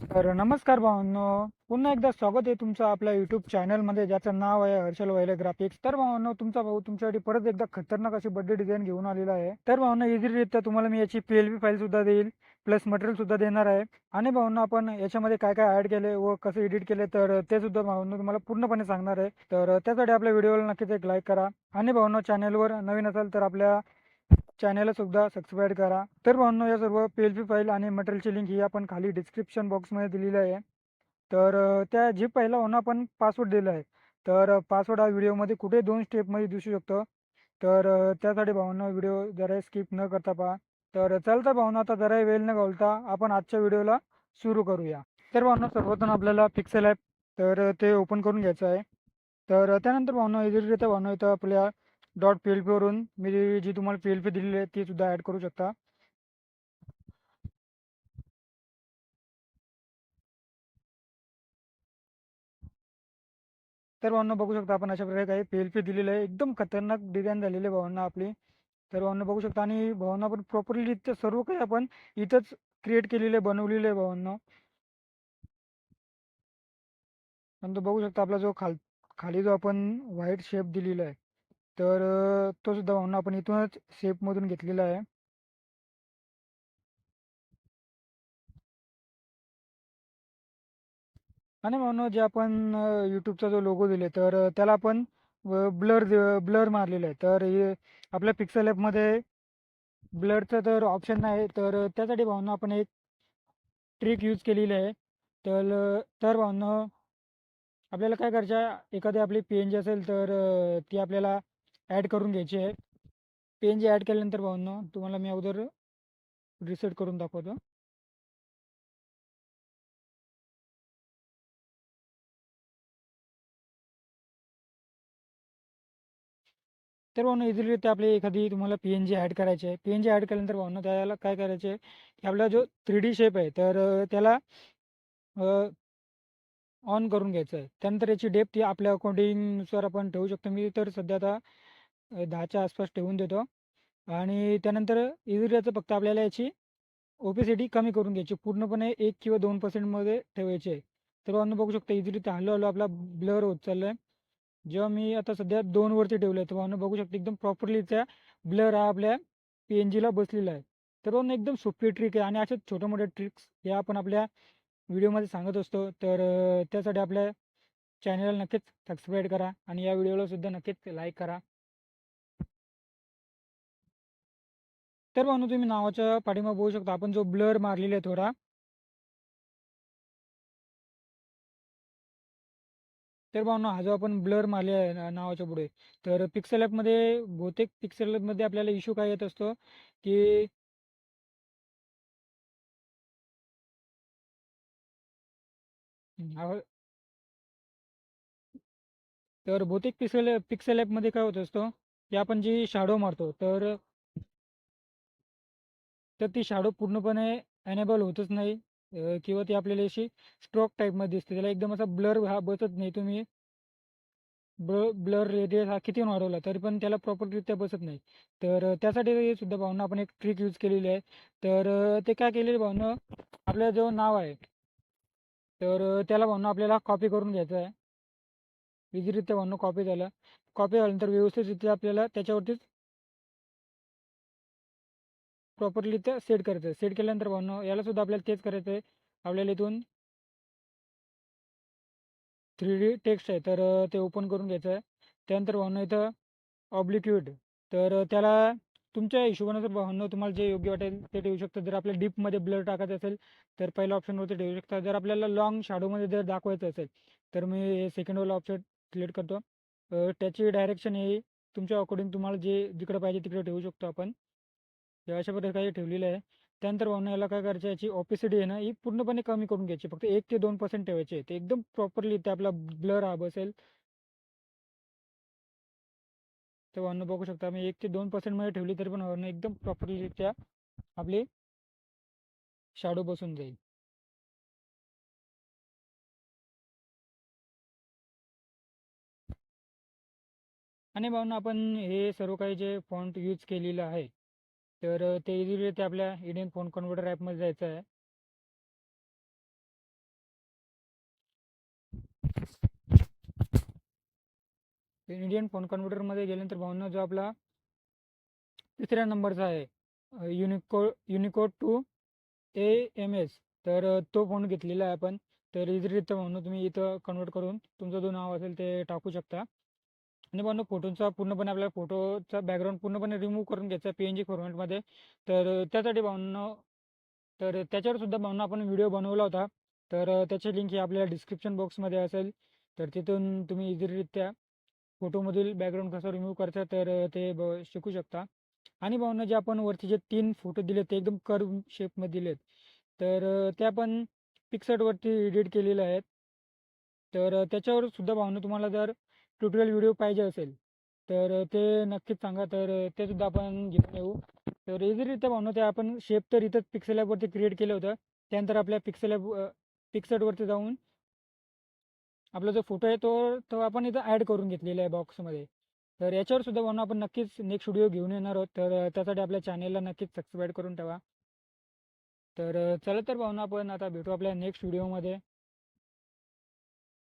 तर नमस्कार भावांनो पुन्हा एकदा स्वागत आहे तुमचं आपल्या युट्यूब चॅनलमध्ये ज्याचं नाव आहे हर्षल वैले ग्राफिक्स तर भावांनो तुमचा भाऊ तुमच्यासाठी परत एकदा खतरनाक अशी बर्थडे डिझाईन घेऊन आलेला आहे. तर भावांनो इझीरित्या तुम्हाला मी याची पी एल बी फाईल सुद्धा देईल प्लस मटेरियल सुद्धा देणार आहे. आणि भावांनो आपण याच्यामध्ये काय काय ऍड केले व कसं एडिट केले तर ते सुद्धा भावांनो तुम्हाला पूर्णपणे सांगणार आहे. तर त्यासाठी आपल्या व्हिडिओला नक्कीच एक लाईक करा. आणि भावना चॅनलवर नवीन असाल तर आपल्या चॅनलला सुद्धा सबस्क्राईब करा. तर भावनो या सर्व पी एल पी फाईल आणि मटेरियलची लिंक ही आपण खाली डिस्क्रिप्शन बॉक्समध्ये दिलेली आहे. तर त्या झिप पहिला होणं आपण पासवर्ड दिला आहे. तर पासवर्ड हा व्हिडिओमध्ये कुठे दोन स्टेपमध्ये दिसू शकतो. तर त्यासाठी भावना व्हिडिओ जरा स्किप न करता पहा. तर चालता भावना आता जरा वेळ न घालता आपण आजच्या व्हिडिओला सुरू करूया. तर भावना सर्वप्रथम आपल्याला पिक्सेल ॲप तर ते ओपन करून घ्यायचं आहे. तर त्यानंतर भावना इझिलीरित्या भावना इथं आपल्या डॉट पी एल पीवरून मी जी तुम्हाला पी एल पी दिलेली आहे ती सुद्धा ॲड करू शकता. तर भावना बघू शकता आपण अशा प्रकारे काही पी एल पी दिलेलं आहे. एकदम खतरनाक डिझाईन झालेली आहे भावना आपली. तर भावना बघू शकता आणि भावना आपण प्रॉपरली इथं सर्व काही आपण इथंच क्रिएट केलेले आहे बनवलेले आहे भावना. नंतर बघू शकता आपला जो खाल खाली जो आपण व्हाईट शेप दिलेला आहे. तर तो सुद्धा भावना आपण इथूनच शेपमधून घेतलेला आहे. आणि म्हणून जे आपण यूट्यूबचा जो लोगो दिले तर त्याला आपण ब्लर ब्लर मारलेलं आहे. तर हे आपल्या पिक्सल ॲपमध्ये ब्लरचं तर ऑप्शन नाही तर त्यासाठी भावना आपण एक ट्रिक यूज केलेली आहे. तर तर भावना आपल्याला काय करायचं आहे एखादी आपली पी एन जी असेल तर ती आपल्याला ॲड करून घ्यायचे आहेत. पेन जे ॲड केल्यानंतर भावना तुम्हाला मी अगोदर रिसेट करून दाखवतो. तर भावना इझिलीरित्या आपली एखादी तुम्हाला पी एन जी ॲड करायची आहे. पी एन जी ॲड केल्यानंतर भावना त्याला काय करायचे की आपला जो थ्री डी शेप आहे तर त्याला ऑन करून घ्यायचं आहे. त्यानंतर याची डेप्थ ही आपल्या अकॉर्डिंगनुसार आपण ठेवू शकतो. मी तर सध्या आता दहाच्या आसपास ठेवून देतो. आणि त्यानंतर इझिलीचं फक्त आपल्याला याची ओपेसिटी कमी करून घ्यायची. पूर्णपणे एक किंवा दोन पर्सेंटमध्ये ठेवायची. आहे तर अन्न बघू शकता इझिली हळू हळू आपला ब्लर होत चालला आहे जेव्हा मी आता सध्या दोनवरती ठेवलं आहे तर अन्न बघू शकता एकदम प्रॉपरली त्या ब्लर हा आपल्या पी एन जीला बसलेला आहे. तर अन्न एकदम सोपी ट्रिक आहे. आणि अशाच छोट्या मोठ्या ट्रिक्स या आपण आपल्या व्हिडिओमध्ये सांगत असतो. तर त्यासाठी आपल्या चॅनलला नक्कीच सबस्क्राईब करा. आणि या व्हिडिओला सुद्धा नक्कीच लाईक करा. तर भावना तुम्ही नावाच्या पाठीमा बघू शकता. आपण जो ब्लर मारलेला आहे थोडा. तर भावना हा जो आपण ब्लर मारले आहे नावाच्या पुढे तर पिक्सेल ॲपमध्ये बहुतेक पिक्सेल ॲपमध्ये आपल्याला इश्यू काय येत असतो? की तर बहुतेक पिक्सेल पिक्सेल ॲपमध्ये काय होत असतो? की आपण जी शॅडो मारतो तर तर ती शॅडो पूर्णपणे एनेबल होतच नाही. किंवा ती आपल्याला अशी स्ट्रोक टाईपमध्ये दिसते. त्याला एकदम असा ब्लर हा बसत नाही. तुम्ही ब्लर ब्लर रेडियस हा किती वाढवला तरी पण त्याला प्रॉपररित्या बसत नाही. तर त्यासाठी सुद्धा भावना आपण एक ट्रिक यूज केलेली आहे. तर ते काय केलेली भावना आपलं जो नाव आहे. तर त्याला भावना आपल्याला कॉपी करून घ्यायचं आहे. इझीरित्या भावना कॉपी झालं कॉपी झाल्यानंतर व्यवस्थितरित्या आपल्याला त्याच्यावरतीच प्रॉपरली ते सेट करायचं. सेट केल्यानंतर भावना याला सुद्धा आपल्याला तेच करायचं आहे आपल्याला इथून थ्री डी टेक्स्ट आहे. तर ते ओपन करून घ्यायचं आहे. त्यानंतर भावना इथं ऑब्लिक्यूड तर त्याला तुमच्या हिशोबाने जर तुम्हाला जे योग्य वाटेल ते ठेवू शकतं. जर आपल्या डीपमध्ये ब्लर टाकायचं असेल तर पहिल्या ऑप्शनवरती ठेवू शकता. जर आपल्याला लॉंग शॅडोमध्ये जर दाखवायचं असेल तर मी सेकंडवाला ऑप्शन सिलेक्ट करतो. त्याची डायरेक्शन हे तुमच्या अकॉर्डिंग तुम्हाला जे जिकडे पाहिजे तिकडे ठेवू शकतो आपण. हे अशा प्रकारे ठेवलेलं आहे. त्यानंतर भावना याला काय करायचं याची ऑपिसिटी आहे ना ही पूर्णपणे कमी करून घ्यायची. फक्त एक ते दोन पर्सेंट ठेवायचे ते एकदम प्रॉपरली ते आपला ब्लर हा बसेल. तर भावना बघू शकता मी एक ते दोन पर्सेंटमध्ये ठेवली तरी पण भावना एकदम प्रॉपरली त्या आपली शाडो बसून जाईल. आणि भावना आपण हे सर्व काही जे फॉन्ट यूज केलेलं आहे तर ते इझिली आपल्या इंडियन फोन कन्व्हर्टर ॲपमध्ये जायचं आहे. इंडियन फोन कन्व्हर्टरमध्ये गेल्यानंतर भावना जो आपला तिसऱ्या नंबरचा आहे युनिको Unicode two A M S तर तो फोन घेतलेला आहे आपण. तर इझिली म्हणून तुम्ही इथं कन्वर्ट करून तुमचं जो नाव असेल ते टाकू शकता. आणि भावना फोटोचा पूर्णपणे आपल्याला फोटोचा बॅकग्राऊंड पूर्णपणे रिमूव्ह करून घ्यायचा पी एन जी फॉर्मॅटमध्ये तर त्यासाठी भावना तर त्याच्यावर सुद्धा भावना आपण व्हिडिओ बनवला होता. तर त्याची लिंक ही आपल्या डिस्क्रिप्शन बॉक्समध्ये असेल. तर तिथून तुम्ही इझिरित्या फोटोमधील बॅकग्राऊंड कसं रिमूव्ह करता तर ते ब शिकू शकता. आणि भावना जे आपण वरती जे तीन फोटो दिलेत ते एकदम कर्व शेपमध्ये दिलेत. तर त्या पण पिक्सटवरती एडिट केलेल्या आहेत तर त्याच्यावर सुद्धा भावना तुम्हाला जर ट्युटोरियल व्हिडिओ पाहिजे असेल तर ते नक्कीच सांगा. तर ते सुद्धा आपण घेऊन येऊ. तर इझिरित्या भावना ते आपण शेप तर इथंच पिक्सेल ॲपवरती क्रिएट केलं होतं. त्यानंतर आपल्या पिक्सेल ॲप पिक्सटवरती जाऊन आपला जो फोटो आहे तो तो आपण इथं ॲड करून घेतलेला आहे बॉक्समध्ये तर याच्यावर सुद्धा म्हणून आपण नक्कीच नेक्स्ट व्हिडिओ घेऊन येणार आहोत. तर त्यासाठी आपल्या चॅनेलला नक्कीच सबस्क्राईब करून ठेवा. तर चला तर भावना आपण आता भेटू आपल्या नेक्स्ट व्हिडिओमध्ये